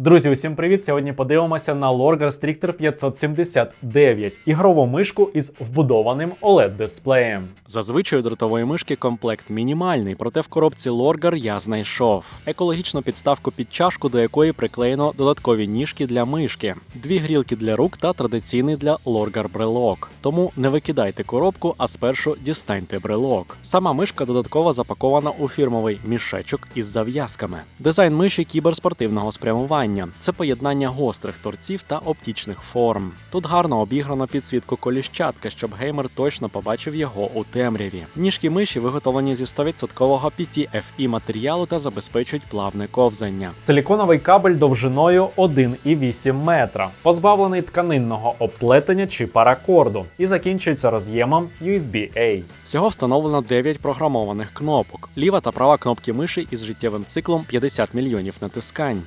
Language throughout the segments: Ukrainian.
Друзі, усім привіт! Сьогодні подивимося на Lorgar Stricter 579 ігрову мишку із вбудованим OLED-дисплеєм. Зазвичай у дротової мишки комплект мінімальний, проте в коробці Lorgar я знайшов екологічну підставку під чашку, до якої приклеєно додаткові ніжки для мишки, дві грілки для рук та традиційний для Lorgar брелок. Тому не викидайте коробку, а спершу дістаньте брелок. Сама мишка додатково запакована у фірмовий мішечок із зав'язками. Дизайн миші кіберспортивного спрямування це поєднання гострих торців та оптічних форм. Тут гарно обіграно підсвітку коліщатка, щоб геймер точно побачив його у темряві. Ніжки миші виготовлені зі 100% PTFE матеріалу та забезпечують плавне ковзання. Силіконовий кабель довжиною 1,8 метра, позбавлений тканинного оплетення чи паракорду, і закінчується роз'ємом USB-A. Всього встановлено 9 програмованих кнопок. Ліва та права кнопки миші із життєвим циклом 50 мільйонів натискань,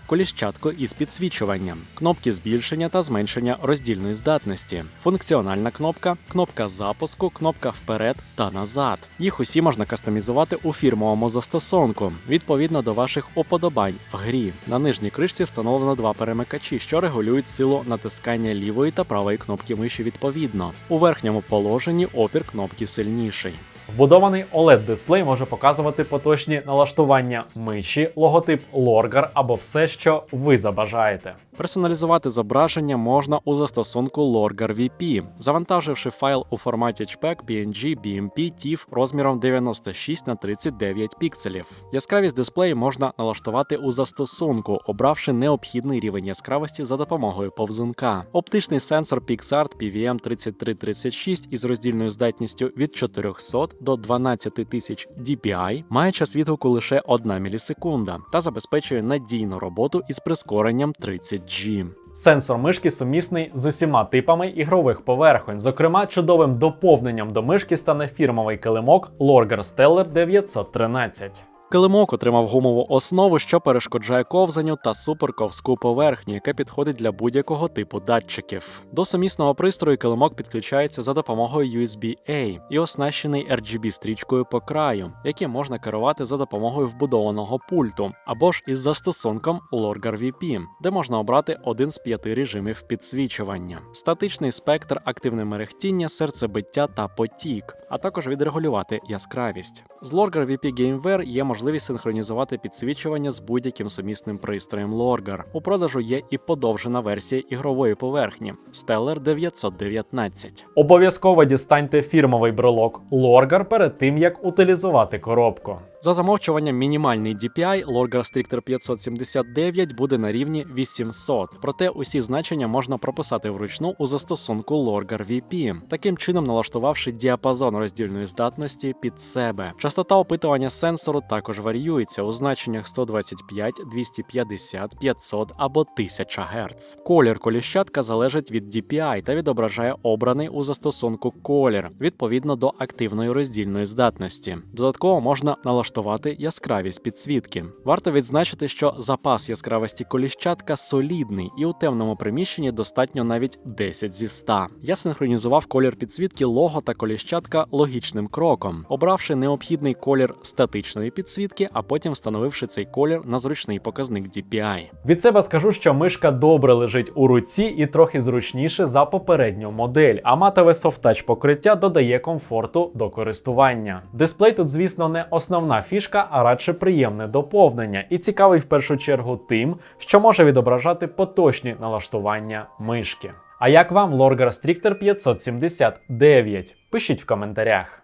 із підсвічуванням, кнопки збільшення та зменшення роздільної здатності, функціональна кнопка, кнопка запуску, кнопка вперед та назад. Їх усі можна кастомізувати у фірмовому застосунку відповідно до ваших уподобань в грі. На нижній кришці встановлено два перемикачі, що регулюють силу натискання лівої та правої кнопки миші відповідно. У верхньому положенні опір кнопки сильніший. Вбудований OLED-дисплей може показувати поточні налаштування миші, логотип Lorgar або все, що ви забажаєте. Персоналізувати зображення можна у застосунку Lorgar VP, завантаживши файл у форматі HPEG, PNG, BMP, TIFF розміром 96 на 39 пікселів. Яскравість дисплею можна налаштувати у застосунку, обравши необхідний рівень яскравості за допомогою повзунка. Оптичний сенсор PixArt PVM3336 із роздільною здатністю від 400 до 12 тисяч DPI має час відгуку лише 1 мілісекунда та забезпечує надійну роботу із прискоренням 30G. Сенсор мишки сумісний з усіма типами ігрових поверхонь. Зокрема, чудовим доповненням до мишки стане фірмовий килимок Lorger Stellar 913. Килимок отримав гумову основу, що перешкоджає ковзанню та суперковську поверхню, яка підходить для будь-якого типу датчиків. До сумісного пристрою килимок підключається за допомогою USB-A і оснащений RGB стрічкою по краю, яким можна керувати за допомогою вбудованого пульту, або ж із застосунком Lorgar VP, де можна обрати один з п'яти режимів підсвічування: статичний спектр, активне мерехтіння, серцебиття та потік, а також відрегулювати яскравість. З Lorgar VP GameWare є можливість синхронізувати підсвічування з будь-яким сумісним пристроєм Lorgar. У продажу є і подовжена версія ігрової поверхні Stellar 919. Обов'язково дістаньте фірмовий брелок Lorgar перед тим, як утилізувати коробку. За замовчуванням мінімальний DPI Lorgar Stricter 579 буде на рівні 800, проте усі значення можна прописати вручну у застосунку Lorgar VP, таким чином налаштувавши діапазон роздільної здатності під себе. Частота опитування сенсору також варіюється у значеннях 125, 250, 500 або 1000 Гц. Колір коліщатка залежить від DPI та відображає обраний у застосунку колір відповідно до активної роздільної здатності. Додатково можна налаштувати яскравість підсвітки. Варто відзначити, що запас яскравості коліщатка солідний, і у темному приміщенні достатньо навіть 10 зі 100. Я синхронізував колір підсвітки лого та коліщатка логічним кроком, обравши необхідний колір статичної підсвітки, а потім встановивши цей колір на зручний показник DPI. Від себе скажу, що мишка добре лежить у руці і трохи зручніше за попередню модель, а матове софтач покриття додає комфорту до користування. Дисплей тут, звісно, не основна фішка, а радше приємне доповнення, і цікавий в першу чергу тим, що може відображати поточні налаштування мишки. А як вам Lorgar Stricter 579? Пишіть в коментарях.